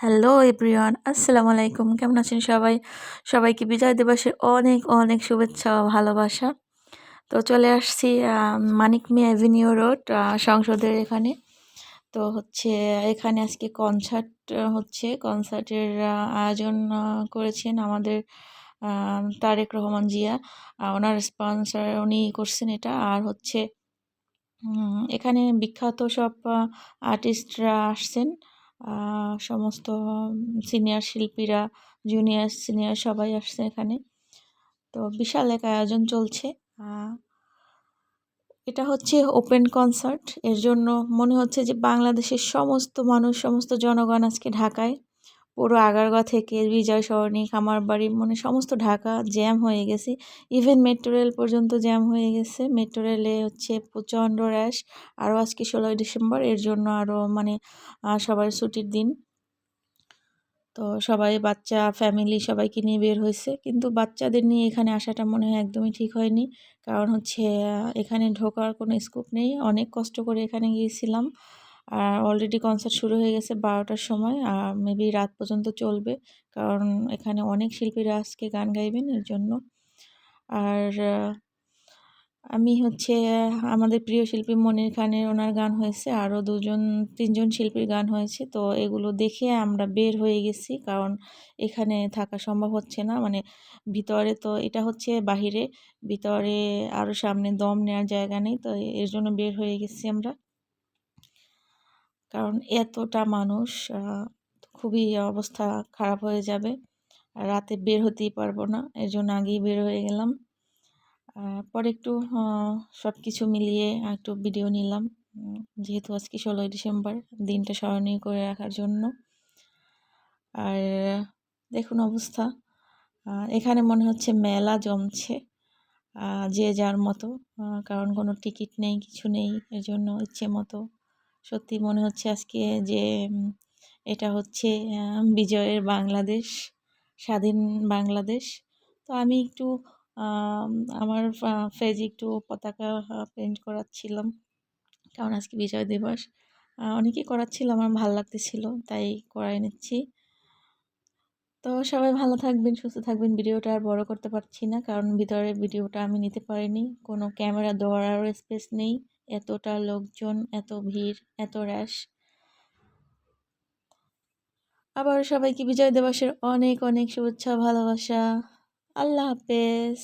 Hello everyone আসসালামু আলাইকুম কেমন আছেন সবাই? সবাইকে বিজয় দিবসের অনেক অনেক শুভেচ্ছা ও ভালোবাসা। তো চলে আসছি মানিক মিয়া অ্যাভিনিউ রোড সংসদের এখানে। তো হচ্ছে, এখানে আজকে কনসার্ট হচ্ছে। কনসার্টের আয়োজন করেছেন আমাদের তারেক রহমান জিয়া। ওনার স্পন্সর উনি করছেন এটা। আর হচ্ছে এখানে বিখ্যাত সব আর্টিস্টরা আসছেন। সমস্ত সিনিয়র শিল্পীরা জুনিয়র সিনিয়র সবাই আসছে এখানে। তো বিশাল এক আয়োজন চলছে। এটা হচ্ছে ওপেন কনসার্ট এর জন্য মনে হচ্ছে যে বাংলাদেশের সমস্ত মানুষ, সমস্ত জনগণ আজকে ঢাকায় পুরো আগারগাঁ থেকে বিজয় সরণি, খামারবাড়ি মানে সমস্ত ঢাকা জ্যাম হয়ে গেছে। ইভেন মেট্রো রেল পর্যন্ত জ্যাম হয়ে গেছে। মেট্রো রেলে হচ্ছে প্রচণ্ড র্যাশ আরও আজকে ষোলোই ডিসেম্বর, এর জন্য আরও মানে সবার ছুটির দিন। তো সবাই, বাচ্চা ফ্যামিলি সবাইকে নিয়ে বের হয়েছে। কিন্তু বাচ্চাদের নিয়ে এখানে আসাটা মনে হয় একদমই ঠিক হয়নি। কারণ হচ্ছে এখানে ঢোকার কোনো স্কোপ নেই। অনেক কষ্ট করে এখানে গিয়েছিলাম। আর অলরেডি কনসার্ট শুরু হয়ে গেছে বারোটার সময়, আর মেবি রাত পর্যন্ত চলবে। কারণ এখানে অনেক শিল্পীরা আজকে গান গাইবেন, এর জন্য। আর আমি হচ্ছে, আমাদের প্রিয় শিল্পী মনির খানের ওনার গান হয়েছে, আরও দুজন, তিনজন শিল্পীর গান হয়েছে। তো এগুলো দেখে আমরা বের হয়ে গেছি, কারণ এখানে থাকা সম্ভব হচ্ছে না। মানে ভিতরে তো এটা হচ্ছে বাহিরে, ভিতরে আরও সামনে দম নেওয়ার জায়গা নেই, তো এর জন্য বের হয়ে গেছি আমরা। কারণ এতটা মানুষ খুবই অবস্থা খারাপ হয়ে যাবে। রাতে বের হতেই পারব না এর জন্য আগেই বের হয়ে গেলাম। পরে একটু সব কিছু মিলিয়ে একটু ভিডিও নিলাম। যেহেতু আজকে ষোলোই ডিসেম্বর, দিনটা স্মরণীয় করে রাখার জন্য। আর দেখুন অবস্থা। এখানে মনে হচ্ছে মেলা জমছে যে যার মতো। কারণ কোনো টিকিট নেই, কিছু নেই এর জন্য ইচ্ছে মতো সত্যি মনে হচ্ছে আজকে যে এটা হচ্ছে বিজয়ের বাংলাদেশ, স্বাধীন বাংলাদেশ। তো আমি একটু আমার ফেজে একটু পতাকা পেন্ট করাচ্ছিলাম। কারণ আজকে বিজয় দিবস। অনেকেই করাচ্ছিল, আমার ভালো লাগতেছিল, তাই করাই নিচ্ছি। তো সবাই ভালো থাকবেন, সুস্থ থাকবেন। ভিডিওটা আর বড় করতে পারছি না, কারণ ভিতরে ভিডিওটা আমি নিতে পারিনি। কোনো ক্যামেরা দেওয়ারও স্পেস নেই। এতটা লোকজন, এত ভিড়, এত র্যাশ আবার সবাইকে বিজয় দিবসের অনেক অনেক শুভেচ্ছা, ভালোবাসা। আল্লাহ হাফেজ।